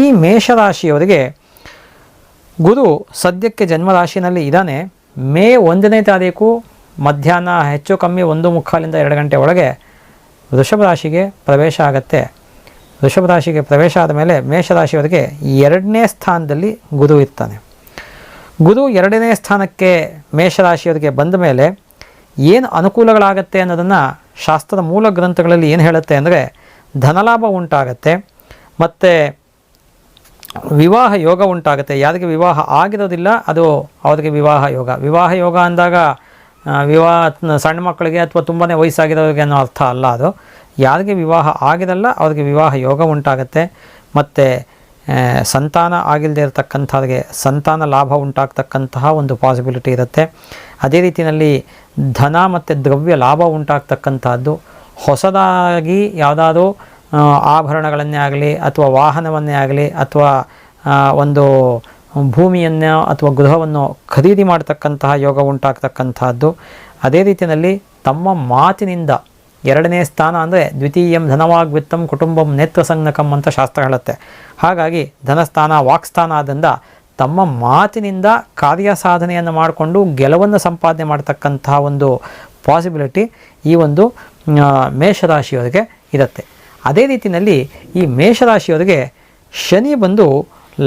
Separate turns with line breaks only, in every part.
ಈ ಮೇಷರಾಶಿಯವರಿಗೆ ಗುರು ಸದ್ಯಕ್ಕೆ ಜನ್ಮರಾಶಿನಲ್ಲಿ ಇದ್ದಾನೆ. ಮೇ ಒಂದನೇ ತಾರೀಕು ಮಧ್ಯಾಹ್ನ ಹೆಚ್ಚು ಕಮ್ಮಿ ಒಂದು ಮುಕ್ಕಾಲಿಂದ ಎರಡು ಗಂಟೆ ಒಳಗೆ ವೃಷಭ ರಾಶಿಗೆ ಪ್ರವೇಶ ಆಗುತ್ತೆ. ವೃಷಭ ರಾಶಿಗೆ ಪ್ರವೇಶ ಆದ ಮೇಲೆ ಮೇಷರಾಶಿಯವರಿಗೆ ಎರಡನೇ ಸ್ಥಾನದಲ್ಲಿ ಗುರು ಇರ್ತಾನೆ. ಗುರು ಎರಡನೇ ಸ್ಥಾನಕ್ಕೆ ಮೇಷರಾಶಿಯವರಿಗೆ ಬಂದ ಮೇಲೆ ಏನು ಅನುಕೂಲಗಳಾಗತ್ತೆ ಅನ್ನೋದನ್ನು ಶಾಸ್ತ್ರದ ಮೂಲ ಗ್ರಂಥಗಳಲ್ಲಿ ಏನು ಹೇಳುತ್ತೆ ಅಂದರೆ ಧನಲಾಭ ಉಂಟಾಗತ್ತೆ. ಮತ್ತು ವಿವಾಹ ಯೋಗ ಉಂಟಾಗುತ್ತೆ. ಯಾವುದಕ್ಕೆ ವಿವಾಹ ಆಗಿರೋದಿಲ್ಲ, ಅದು ಅವರಿಗೆ ವಿವಾಹ ಯೋಗ. ವಿವಾಹ ಯೋಗ ಅಂದಾಗ ವಿವಾಹ ಸಣ್ಣ ಮಕ್ಕಳಿಗೆ ಅಥವಾ ತುಂಬಾ ವಯಸ್ಸಾಗಿರೋರಿಗೆ ಅನ್ನೋ ಅರ್ಥ ಅಲ್ಲ ಅದು. ಯಾರಿಗೆ ವಿವಾಹ ಆಗಿರಲ್ಲ, ಅವ್ರಿಗೆ ವಿವಾಹ ಯೋಗ ಉಂಟಾಗುತ್ತೆ. ಮತ್ತು ಸಂತಾನ ಆಗಿಲ್ಲದೆ ಇರತಕ್ಕಂಥವ್ರಿಗೆ ಸಂತಾನ ಲಾಭ ಉಂಟಾಗ್ತಕ್ಕಂತಹ ಒಂದು ಪಾಸಿಬಿಲಿಟಿ ಇರುತ್ತೆ. ಅದೇ ರೀತಿಯಲ್ಲಿ ಧನ ಮತ್ತು ದ್ರವ್ಯ ಲಾಭ ಉಂಟಾಗ್ತಕ್ಕಂಥದ್ದು. ಹೊಸದಾಗಿ ಯಾವುದಾದ್ರೂ ಆಭರಣಗಳನ್ನೇ ಆಗಲಿ ಅಥವಾ ವಾಹನವನ್ನೇ ಆಗಲಿ ಅಥವಾ ಒಂದು ಭೂಮಿಯನ್ನು ಅಥವಾ ಗೃಹವನ್ನು ಖರೀದಿ ಮಾಡತಕ್ಕಂತಹ ಯೋಗ ಉಂಟಾಗ್ತಕ್ಕಂತಹದ್ದು ಅದೇ ರೀತಿಯಲ್ಲಿ ತಮ್ಮ ಮಾತಿನಿಂದ ಎರಡನೇ ಸ್ಥಾನ ಅಂದರೆ ದ್ವಿತೀಯಂ ಧನವಾಗ್ವಿತ್ತಂ ಕುಟುಂಬಂ ನೇತ್ರ ಸಂಜ್ಞಕಂ ಅಂತ ಶಾಸ್ತ್ರ ಹೇಳುತ್ತೆ. ಹಾಗಾಗಿ ಧನಸ್ಥಾನ, ವಾಕ್ಸ್ಥಾನ ಆದ್ದರಿಂದ ತಮ್ಮ ಮಾತಿನಿಂದ ಕಾರ್ಯ ಸಾಧನೆಯನ್ನು ಮಾಡಿಕೊಂಡು ಗೆಲುವನ್ನು ಸಂಪಾದನೆ ಮಾಡತಕ್ಕಂತಹ ಒಂದು ಪಾಸಿಬಿಲಿಟಿ ಈ ಒಂದು ಮೇಷರಾಶಿಯವರಿಗೆ ಇರುತ್ತೆ. ಅದೇ ರೀತಿಯಲ್ಲಿ ಈ ಮೇಷರಾಶಿಯವರಿಗೆ ಶನಿ ಬಂದು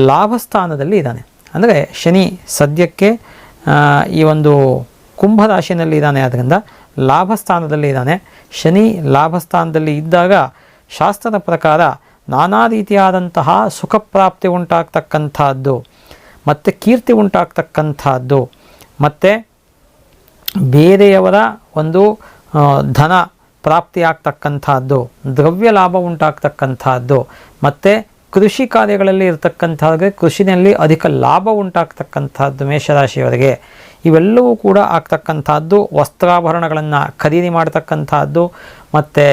ಲಾಭಸ್ಥಾನದಲ್ಲಿ ಇದ್ದಾನೆ. ಅಂದರೆ ಶನಿ ಸದ್ಯಕ್ಕೆ ಈ ಒಂದು ಕುಂಭರಾಶಿಯಲ್ಲಿ ಇದ್ದಾನೆ. ಆದ್ದರಿಂದ ಲಾಭಸ್ಥಾನದಲ್ಲಿ ಇದ್ದಾನೆ. ಶನಿ ಲಾಭಸ್ಥಾನದಲ್ಲಿ ಇದ್ದಾಗ ಶಾಸ್ತ್ರದ ಪ್ರಕಾರ ನಾನಾ ರೀತಿಯಾದಂತಹ ಸುಖ ಪ್ರಾಪ್ತಿ ಉಂಟಾಗ್ತಕ್ಕಂಥದ್ದು, ಮತ್ತು ಕೀರ್ತಿ ಉಂಟಾಗ್ತಕ್ಕಂಥದ್ದು, ಮತ್ತು ಬೇರೆಯವರ ಒಂದು ಧನ ಪ್ರಾಪ್ತಿಯಾಗ್ತಕ್ಕಂಥದ್ದು ದ್ರವ್ಯ ಲಾಭ ಉಂಟಾಗ್ತಕ್ಕಂಥದ್ದು, ಮತ್ತು ಕೃಷಿ ಕಾರ್ಯಗಳಲ್ಲಿ ಇರತಕ್ಕಂಥವ್ರಿಗೆ ಕೃಷಿನಲ್ಲಿ ಅಧಿಕ ಲಾಭ ಉಂಟಾಗ್ತಕ್ಕಂಥದ್ದು ಮೇಷರಾಶಿಯವರಿಗೆ. ಇವೆಲ್ಲವೂ ಕೂಡ ಆಗ್ತಕ್ಕಂಥದ್ದು ವಸ್ತ್ರಾಭರಣಗಳನ್ನು ಖರೀದಿ ಮಾಡ್ತಕ್ಕಂಥದ್ದು, ಮತ್ತು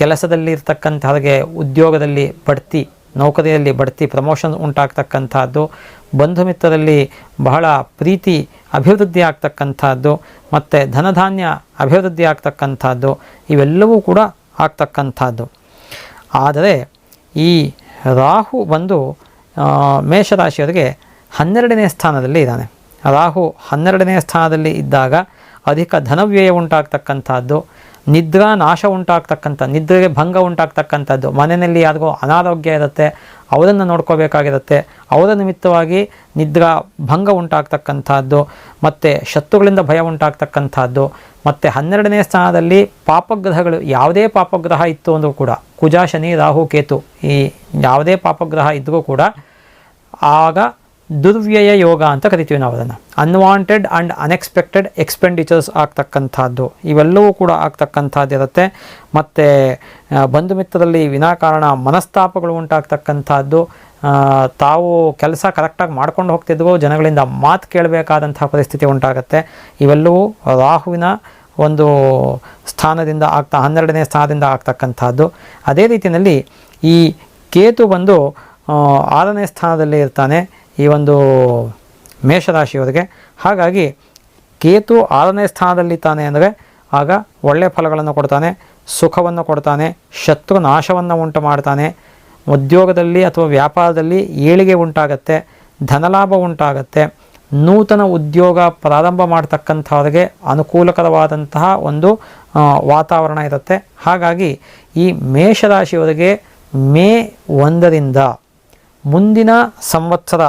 ಕೆಲಸದಲ್ಲಿ ಇರ್ತಕ್ಕಂಥವ್ರಿಗೆ ಉದ್ಯೋಗದಲ್ಲಿ ಬಡ್ತಿ ನೌಕರಿಯಲ್ಲಿ ಬಡ್ತಿ ಪ್ರಮೋಷನ್ ಉಂಟಾಗ್ತಕ್ಕಂಥದ್ದು, ಬಂಧು ಮಿತ್ರರಲ್ಲಿ ಬಹಳ ಪ್ರೀತಿ ಅಭಿವೃದ್ಧಿ ಆಗ್ತಕ್ಕಂಥದ್ದು, ಮತ್ತು ಧನಧಾನ್ಯ ಅಭಿವೃದ್ಧಿ ಆಗ್ತಕ್ಕಂಥದ್ದು, ಇವೆಲ್ಲವೂ ಕೂಡ ಆಗ್ತಕ್ಕಂಥದ್ದು. ಆದರೆ ಈ ರಾಹು ಬಂದು ಮೇಷರಾಶಿಯವರಿಗೆ ಹನ್ನೆರಡನೇ ಸ್ಥಾನದಲ್ಲಿ ಇದ್ದಾನೆ. ರಾಹು ಹನ್ನೆರಡನೇ ಸ್ಥಾನದಲ್ಲಿ ಇದ್ದಾಗ ಅಧಿಕ ಧನವ್ಯಯ ಉಂಟಾಗ್ತಕ್ಕಂಥದ್ದು, ನಿದ್ರಾ ನಾಶ ಉಂಟಾಗ್ತಕ್ಕಂಥ, ನಿದ್ರೆಗೆ ಭಂಗ ಉಂಟಾಗ್ತಕ್ಕಂಥದ್ದು, ಮನೆಯಲ್ಲಿ ಯಾರಿಗೋ ಅನಾರೋಗ್ಯ ಇರುತ್ತೆ, ಅವರನ್ನು ನೋಡ್ಕೋಬೇಕಾಗಿರುತ್ತೆ, ಅವರ ನಿಮಿತ್ತವಾಗಿ ನಿದ್ರಾ ಭಂಗ ಉಂಟಾಗ್ತಕ್ಕಂಥದ್ದು, ಮತ್ತು ಶತ್ರುಗಳಿಂದ ಭಯ ಉಂಟಾಗ್ತಕ್ಕಂಥದ್ದು, ಮತ್ತು ಹನ್ನೆರಡನೇ ಸ್ಥಾನದಲ್ಲಿ ಪಾಪಗ್ರಹಗಳು, ಯಾವುದೇ ಪಾಪಗ್ರಹ ಇತ್ತು ಅಂದರೂ ಕೂಡ, ಕುಜ, ಶನಿ, ರಾಹು, ಕೇತು ಈ ಯಾವುದೇ ಪಾಪಗ್ರಹ ಇದ್ದರೂ ಕೂಡ, ಆಗ ದುರ್ವ್ಯಯ ಯೋಗ ಅಂತ ಕರಿತೀವಿ ನಾವು ಅದನ್ನು. ಅನ್ವಾಂಟೆಡ್ ಆ್ಯಂಡ್ ಅನ್ಎಕ್ಸ್ಪೆಕ್ಟೆಡ್ ಎಕ್ಸ್ಪೆಂಡಿಚರ್ಸ್ ಆಗ್ತಕ್ಕಂಥದ್ದು. ಇವೆಲ್ಲವೂ ಕೂಡ ಆಗ್ತಕ್ಕಂಥದ್ದಿರುತ್ತೆ ಮತ್ತು ಬಂಧು ಮಿತ್ರರಲ್ಲಿ ವಿನಾಕಾರಣ ಮನಸ್ತಾಪಗಳು ಉಂಟಾಗ್ತಕ್ಕಂಥದ್ದು. ತಾವು ಕೆಲಸ ಕರೆಕ್ಟಾಗಿ ಮಾಡ್ಕೊಂಡು ಹೋಗ್ತಿದ್ವು, ಜನಗಳಿಂದ ಮಾತು ಕೇಳಬೇಕಾದಂತಹ ಪರಿಸ್ಥಿತಿ ಉಂಟಾಗುತ್ತೆ. ಇವೆಲ್ಲವೂ ರಾಹುವಿನ ಒಂದು ಸ್ಥಾನದಿಂದ ಆಗ್ತಾ, ಹನ್ನೆರಡನೇ ಸ್ಥಾನದಿಂದ ಆಗ್ತಕ್ಕಂಥದ್ದು. ಅದೇ ರೀತಿಯಲ್ಲಿ ಈ ಕೇತು ಬಂದು ಆರನೇ ಸ್ಥಾನದಲ್ಲಿ ಇರ್ತಾನೆ. ಈ ಒಂದು ಮೇಷರಾಶಿಯವರಿಗೆ ಹಾಗಾಗಿ ಕೇತು ಆರನೇ ಸ್ಥಾನದಲ್ಲಿ ತಾನೆ ಅಂದರೆ ಆಗ ಒಳ್ಳೆಯ ಫಲಗಳನ್ನು ಕೊಡ್ತಾನೆ, ಸುಖವನ್ನು ಕೊಡ್ತಾನೆ, ಶತ್ರು ನಾಶವನ್ನು ಉಂಟು ಮಾಡ್ತಾನೆ, ಉದ್ಯೋಗದಲ್ಲಿ ಅಥವಾ ವ್ಯಾಪಾರದಲ್ಲಿ ಏಳಿಗೆ ಉಂಟಾಗತ್ತೆ, ಧನಲಾಭ ಉಂಟಾಗತ್ತೆ, ನೂತನ ಉದ್ಯೋಗ ಪ್ರಾರಂಭ ಮಾಡ್ತಕ್ಕಂಥವ್ರಿಗೆ ಅನುಕೂಲಕರವಾದಂತಹ ಒಂದು ವಾತಾವರಣ ಇರುತ್ತೆ. ಹಾಗಾಗಿ ಈ ಮೇಷರಾಶಿಯವರಿಗೆ ಮೇ ಒಂದರಿಂದ ಮುಂದಿನ ಸಂವತ್ಸರ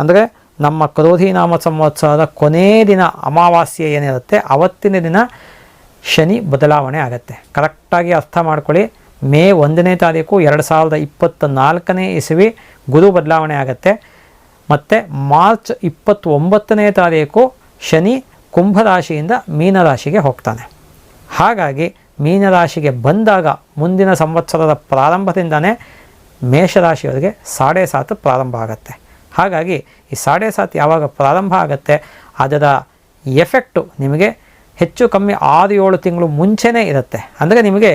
ಅಂದರೆ ನಮ್ಮ ಕ್ರೋಧಿ ನಾಮ ಸಂವತ್ಸರದ ಕೊನೆಯ ದಿನ ಅಮಾವಾಸ್ಯೆ ಏನಿರುತ್ತೆ, ಅವತ್ತಿನ ದಿನ ಶನಿ ಬದಲಾವಣೆ ಆಗುತ್ತೆ. ಕರೆಕ್ಟಾಗಿ ಅರ್ಥ ಮಾಡ್ಕೊಳ್ಳಿ. ಮೇ ಒಂದನೇ ತಾರೀಕು ಎರಡು ಸಾವಿರದ ಇಪ್ಪತ್ತ ನಾಲ್ಕನೇ ಇಸವಿ ಗುರು ಬದಲಾವಣೆ ಆಗುತ್ತೆ. ಮತ್ತು ಮಾರ್ಚ್ ಇಪ್ಪತ್ತೊಂಬತ್ತನೇ ತಾರೀಕು ಶನಿ ಕುಂಭರಾಶಿಯಿಂದ ಮೀನರಾಶಿಗೆ ಹೋಗ್ತಾನೆ. ಹಾಗಾಗಿ ಮೀನರಾಶಿಗೆ ಬಂದಾಗ ಮುಂದಿನ ಸಂವತ್ಸರದ ಪ್ರಾರಂಭದಿಂದನೇ ಮೇಷರಾಶಿಯವರಿಗೆ ಸಾಡೆ ಸಾತು ಪ್ರಾರಂಭ ಆಗುತ್ತೆ. ಹಾಗಾಗಿ ಈ ಸಾಡೆ ಸಾತ್ ಯಾವಾಗ ಪ್ರಾರಂಭ ಆಗುತ್ತೆ, ಅದರ ಎಫೆಕ್ಟು ನಿಮಗೆ ಹೆಚ್ಚು ಕಮ್ಮಿ ಆರು ಏಳು ತಿಂಗಳು ಮುಂಚೆನೇ ಇರುತ್ತೆ. ಅಂದರೆ ನಿಮಗೆ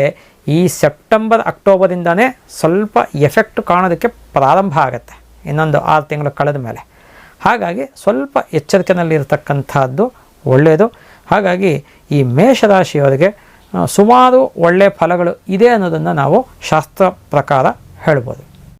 ಈ ಸೆಪ್ಟೆಂಬರ್ ಅಕ್ಟೋಬರಿಂದನೇ ಸ್ವಲ್ಪ ಎಫೆಕ್ಟ್ ಕಾಣೋದಕ್ಕೆ ಪ್ರಾರಂಭ ಆಗುತ್ತೆ, ಇನ್ನೊಂದು ಆರು ತಿಂಗಳು ಕಳೆದ ಮೇಲೆ. ಹಾಗಾಗಿ ಸ್ವಲ್ಪ ಎಚ್ಚರಿಕೆಯಲ್ಲಿರ್ತಕ್ಕಂಥದ್ದು ಒಳ್ಳೆಯದು. ಹಾಗಾಗಿ ಈ ಮೇಷರಾಶಿಯವರಿಗೆ ಸುಮಾರು ಒಳ್ಳೆಯ ಫಲಗಳು ಇದೆ ಅನ್ನೋದನ್ನು ನಾವು ಶಾಸ್ತ್ರ ಪ್ರಕಾರ ಹೇಳ್ಬೋದು.